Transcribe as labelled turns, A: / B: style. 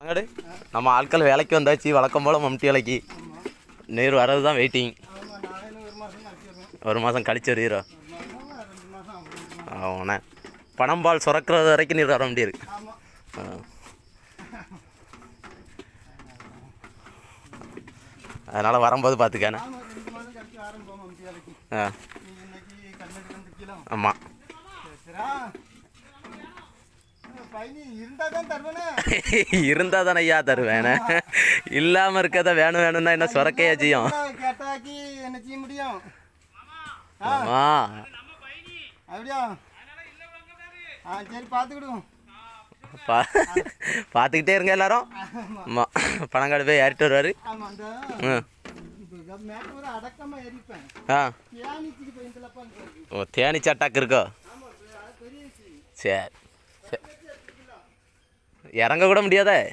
A: அங்கடு நம்ம ஆட்கள் வேலைக்கு வந்தாச்சு வழக்கம் போல் மம்டி வேலைக்கு. நீர் வர்றது தான் வெயிட்டிங்
B: ஒரு மாதம்
A: கழிச்சு வருகிறோம் ஆமாண்ணே பணம் பால் சுரக்கிறது வரைக்கும் நீர் வர முடியாது. அதனால் வரும்போது பார்த்துக்கானே ஆ. ஆமாம்
B: பயணி இருந்தால் தான்
A: ஐயா தருவேன். இல்லாமல் இருக்கத வேணும் வேணும்னா என்ன சுரக்கையா செய்யும்
B: என்ன செய்ய முடியும்? ஆ?
A: ஆமா.
B: அப்படியா? ஆ சரி பார்த்துக்கிடுவோம்
A: பா பார்த்துக்கிட்டே இருங்க எல்லாரும். ஆமாம் பணங்காடு போய் ஏறிட்டு வருவார். ஆ. ஓ தேனி சட்டாக்கு இருக்கோ? சரி சரி. இறங்க கூட முடியாதே.